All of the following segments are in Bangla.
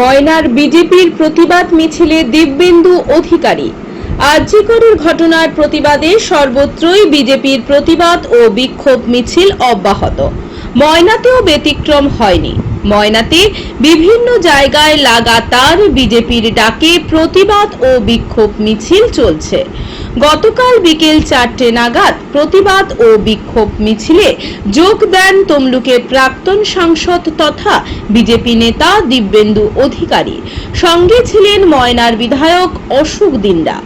ময়নার বিজেপির প্রতিবাদ মিছিলে দিব্যেন্দু অধিকারী। আর্যিকরের ঘটনার প্রতিবাদে সর্বত্রই বিজেপির প্রতিবাদ ও বিক্ষোভ মিছিল অব্যাহত। ময়নাতেও ব্যতিক্রম হয়নি। ময়নাতে বিভিন্ন জায়গায় লাগাতার বিজেপির ডাকে প্রতিবাদ ও বিক্ষোভ মিছিল চলছে। গতকাল বিকেল চারটে নাগাদ প্রতিবাদ ও বিক্ষোভ মিছিলে যোগ দেন তমলুকের প্রাক্তন সাংসদ তথা বিজেপি নেতা দিব্যেন্দু অধিকারী। সঙ্গে ছিলেন ময়নার বিধায়ক অশোক দিন্দা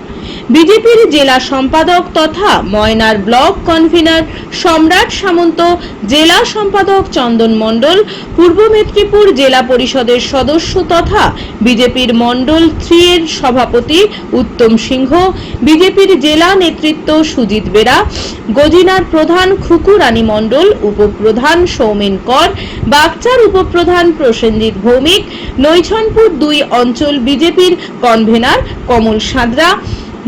বিজেপির জেলা সম্পাদক তথা ময়নার ব্লক কনভেনর সম্রাট সামন্ত, জেলা সম্পাদক চন্দন মণ্ডল, পূর্ব মেদিনীপুর জেলা পরিষদের সদস্য তথা বিজেপির মণ্ডল থ্রি এর সভাপতি উত্তম সিংহ, বিজেপির জেলা নেতৃত্ব সুজিত বেরা, গজিনার প্রধান খুকু রানী মণ্ডল, উপপ্রধান সৌমেন কর, বাগচার উপপ্রধান প্রসেনজিৎ ভৌমিক, নৈছনপুর দুই অঞ্চল বিজেপির কনভেনার কমল সাঁতরা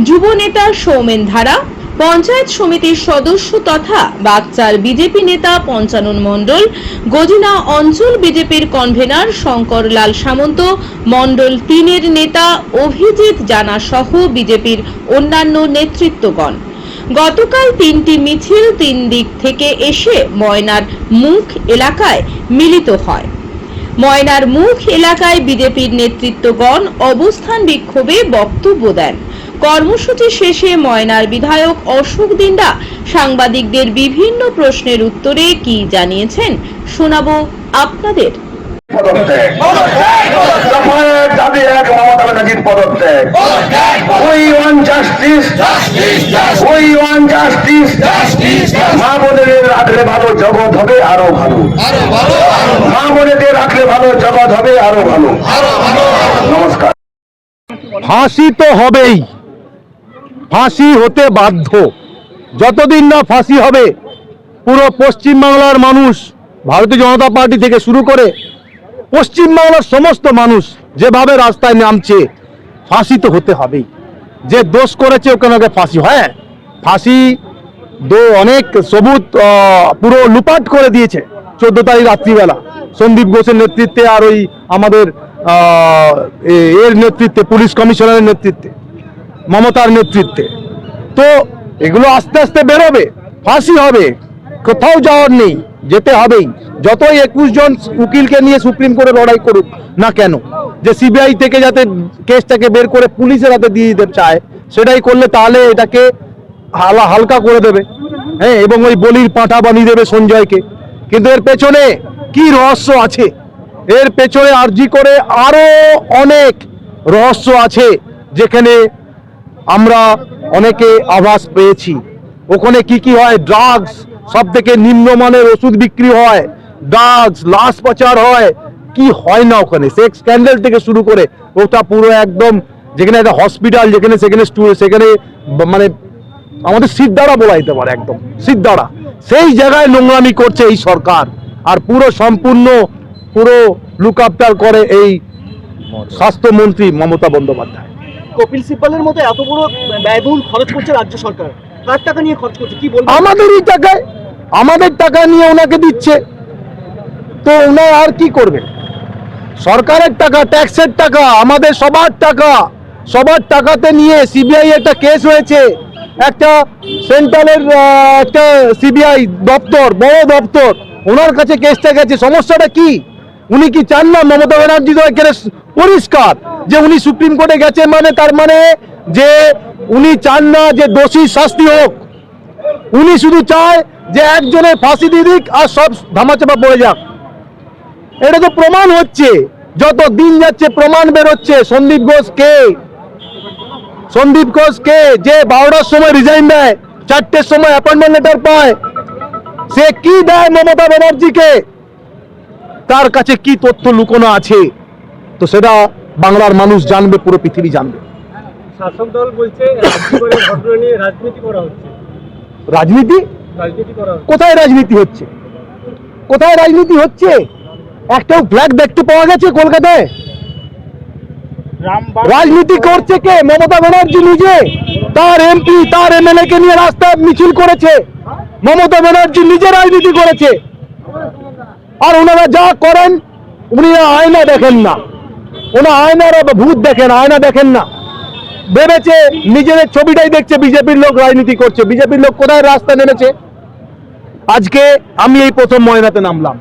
যুব নেতা সৌমেন ধারা, পঞ্চায়েত সমিতির সদস্য তথা বাগচার বিজেপি নেতা পঞ্চানন মণ্ডল, গজিনা অঞ্চল বিজেপির কনভেনার শঙ্কর লাল সামন্ত, মণ্ডল তিনের নেতা অভিজিৎ জানা সহ বিজেপির অন্যান্য নেতৃত্বগণ। গতকাল তিনটি মিছিল তিন দিক থেকে এসে ময়নার মুখ এলাকায় মিলিত হয়। ময়নার মুখ এলাকায় বিজেপির নেতৃত্বগণ অবস্থান বিক্ষোভে বক্তব্য দেন। কর্মসূচি শেষে ময়নার বিধায়ক অশোক দিন্দা সাংবাদিকদের বিভিন্ন প্রশ্নের উত্তরে কি জানিয়েছেন শোনাবো আপনাদের। রাখলে ভালো জগৎ হবে আরও ভালো মা রাখলে ভালো জগৎ হবে আরও ভালো ফাঁসি তো হবেই। ফাঁসি হতে বাধ্য। যতদিন না ফাঁসি হবে, পুরো পশ্চিমবাংলার মানুষ, ভারতীয় জনতা পার্টি থেকে শুরু করে পশ্চিমবাংলার সমস্ত মানুষ যেভাবে রাস্তায় নামছে, ফাঁসি তো হতে হবেই। যে দোষ করেছে, ওকে ফাঁসি হয়? ফাঁসি দো অনেক সবুজ পুরো লুপাট করে দিয়েছে চোদ্দ তারিখ রাত্রিবেলা। সন্দীপ ঘোষের নেতৃত্বে আর ওই আমাদের এর নেতৃত্বে, পুলিশ কমিশনারের নেতৃত্বে। মমতার নেতৃত্বে। তো এগুলো আস্তে আস্তে বেরোবে, ফাঁসি হবে, কোথাও যাওয়ার নেই, যেতে হবেই। যতই একুশ জন উকিলকে নিয়ে সুপ্রিম কোর্টে লড়াই করুক না কেন, যে সিবিআই থেকে যাতে কেসটাকে বের করে পুলিশের হাতে দিয়ে দিতে চায়, সেটাই করলে তাহলে এটাকে হালা হালকা করে দেবে। হ্যাঁ এবং ওই বলির পাঁঠা বানিয়ে দেবে সঞ্জয়কে। কিন্তু এর পেছনে কি রহস্য আছে? এর পেছনে আর্জি করে আরও অনেক রহস্য আছে, যেখানে আমরা অনেকে আভাস পেয়েছি। ওখানে কি কি হয়? ড্রাগস সব থেকে নিম্নমানের ওষুধ বিক্রি হয়। ড্রাগস লাশ পাচার হয়। কি হয় না ওখানে? সেক্স স্ক্যান্ডেল থেকে শুরু করে ওটা পুরো একদম যেখানে একটা হসপিটাল যেখানে সেখানে সেখানে মানে আমাদের সিদ্ধারা বলা যেতে পারে একদম। সিদ্ধারা। সেই জায়গায় নোংরামি করছে এই সরকার। আর পুরো সম্পূর্ণ, পুরো লুক আফটার করে এই স্বাস্থ্যমন্ত্রী মমতা বন্দ্যোপাধ্যায়। কপিল সিব্বালের মতো এত বড় ব্যয়বহুল খরচ করছে রাজ্য সরকার। কার টাকা নিয়ে খরচ করছে? কি বলব আমাদেরই টাকায়, আমাদের টাকা নিয়ে ওনাকে দিচ্ছে। তো ওনার আর কি করবে? সরকারের টাকা, ট্যাক্সের টাকা, আমাদের সবার টাকা, সবার টাকাতে নিয়ে সিবিআই একটা কেস হয়েছে। একটা সেন্ট্রালের একটা সিবিআই দপ্তর, বড় দপ্তর, ওনার কাছে কেসটা গেছে। সমস্যাটা কি? উনি কি চান না মমতা ব্যানার্জি তো এখানে পরিষ্কার? যে উনি সুপ্রিম কোর্টে গেছে মানে তার মানে যে উনি চান না যে দোষী শাস্তি হোক। উনি শুধু চায় যে একজনের ফাঁসি দিয়ে দিক আর সব ধামাচাপা পড়ে যাক। এটা তো প্রমাণ হচ্ছে। যত দিন যাচ্ছে প্রমাণ বেরোচ্ছে। সন্দীপ ঘোষ কে? সন্দীপ ঘোষ কে? যে বারোটার সময় রিজাইন দেয়, চারটের সময় অ্যাপয়েন্টমেন্ট লেটার পায়। সে কি দেয় মমতা ব্যানার্জিকে? তার কাছে কি তথ্য লুকোনো আছে? তো সেটা বাংলার মানুষ জানবে পুরো পৃথিবী জানবে। শাসক দল বলছে রাজনীতি করা হচ্ছে। রাজনীতি? কোথায় রাজনীতি হচ্ছে? কোথায় রাজনীতি হচ্ছে? একটাও ফ্ল্যাগ দেখতে পাওয়া গেছে কলকাতায়। রাজনীতি করছে কে? মমতা ব্যানার্জি নিজে। তার এমপি তার এমএলএ কে নিয়ে রাস্তায় মিছিল করেছে। মমতা ব্যানার্জি নিজে রাজনীতি করেছে। আর ওনারা যা করেন, উনি আয়না দেখেন না। কোনো আয়নার ভূত দেখেন, আয়না দেখেন না। ভেবেছে নিজেদের ছবিটাই দেখছে, বিজেপির লোক রাজনীতি করছে। বিজেপির লোক কোথায় রাস্তা নেমেছে? আজকে আমি এই প্রথম ময়নাতে নামলাম।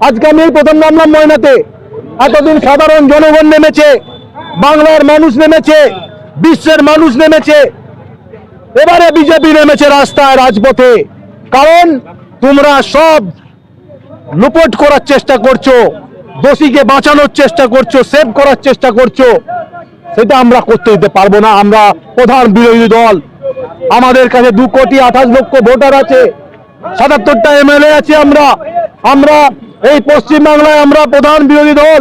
আজকে আমি এই প্রথম নামলাম ময়নাতে। এতদিন সাধারণ জনগণ নেমেছে, বাংলার মানুষ নেমেছে, বিশ্বের মানুষ নেমেছে। এবারে বিজেপি নেমেছে রাস্তায়, রাজপথে। কারণ তোমরা সব লুপট করার চেষ্টা করছ, দোষীকে বাঁচানোর চেষ্টা করছ সেভ করার চেষ্টা করছ, সেটা আমরা করতে দিতে পারব না। আমরা প্রধান বিরোধী দল। আমাদের কাছে দু কোটি আঠাশ লক্ষ ভোটার আছে, সাতাত্তরটা এমএলএ আছে আমরা। আমরা এই পশ্চিম বাংলায় আমরা প্রধান বিরোধী দল।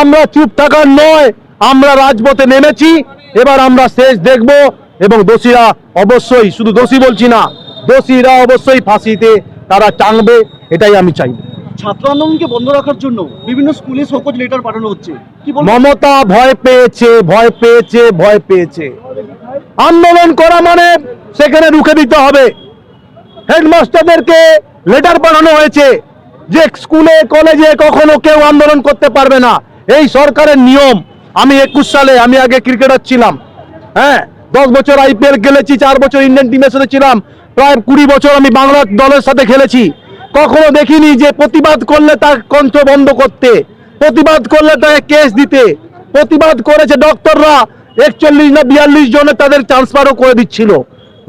আমরা চুপ থাকার নয়, আমরা রাজপথে নেমেছি। এবার আমরা শেষ দেখব এবং দোষীরা অবশ্যই, শুধু দোষী বলছি না, দোষীরা অবশ্যই ফাঁসিতে তারা টাঙবে এটাই আমি চাই ছাত্র আন্দোলনকে বন্ধ রাখার জন্য বিভিন্ন স্কুলে শোকজ লেটার পাঠানো হচ্ছে। মমতা ভয় পেয়েছে ভয় পেয়েছে ভয় পেয়েছে। আন্দোলন করা মানে সেখানে রুখে দিতে হবে। হেডমাস্টারদেরকে লেটার পাঠানো হয়েছে যে স্কুলে, কলেজে কখনো কেউ আন্দোলন করতে পারবে না। এই সরকারের নিয়ম। আমি একুশ সালে, আমি আগে ক্রিকেটার ছিলাম। হ্যাঁ দশ বছর আইপিএল খেলেছি, চার বছর ইন্ডিয়ান টিমের সাথে ছিলাম। প্রায় কুড়ি বছর আমি বাংলার দলের সাথে খেলেছি। কখনো দেখিনি যে প্রতিবাদ করলে তার কণ্ঠ বন্ধ করতে, প্রতিবাদ করলে তাকে কেস দিতে, প্রতিবাদ করেছে ডক্টররা, একচল্লিশ না বিয়াল্লিশ জনে তাদের ট্রান্সফারও করে দিচ্ছিল।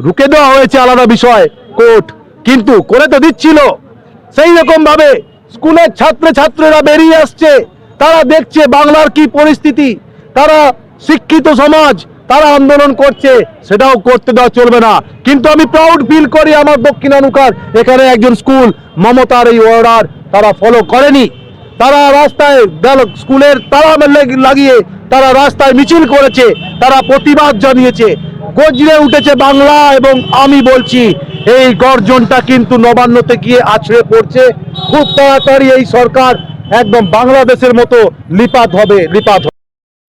রুকে দেওয়া হয়েছে আলাদা বিষয়, কোর্ট। কিন্তু করে তো দিচ্ছিল। সেই রকম ভাবে স্কুলের ছাত্র ছাত্রীরা বেরিয়ে আসছে, তারা দেখছে বাংলার কি পরিস্থিতি, তারা শিক্ষিত সমাজ তারা আন্দোলন করছে, সেটাও করতে দেওয়া চলবে না। কিন্তু আমি প্রাউড ফিল করি আমার দক্ষিণানুকার এখানে একজন স্কুল মমতার এই অর্ডার তারা ফলো করেনি। তারা রাস্তায় স্কুলের লেগ- লাগিয়ে তারা রাস্তায় মিছিল করেছে, তারা প্রতিবাদ জানিয়েছে। গজরে উঠেছে বাংলা এবং আমি বলছি, এই গর্জনটা কিন্তু নবান্নতে গিয়ে আছড়ে পড়ছে। খুব তাড়াতাড়ি এই সরকার একদম বাংলাদেশের মতো লিপাত হবে, লিপাত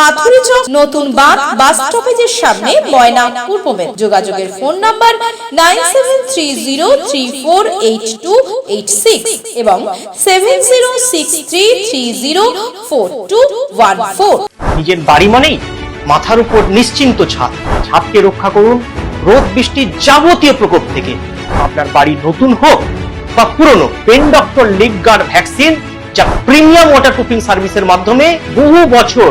মাথুরি চক, নতুন বাঁধ বাস স্টপেজের সামনে ময়না পূর্ব মেদিনীপুর। যোগাযোগের phone number nine seven three zero three four eight two eight six এবং seven zero six three three zero four two one four. নিজের বাড়ি মানেই মাথার উপর নিশ্চিন্ত ছাদ। ছাদকে রক্ষা করুন রোদ বৃষ্টির যাবতীয় প্রকোপ থেকে। আপনার বাড়ি নতুন হোক বা পুরনো, pen doctor leak guard vaccine যা প্রিমিয়াম ওয়াটারপ্রুফিং সার্ভিসের মাধ্যমে বহু বছর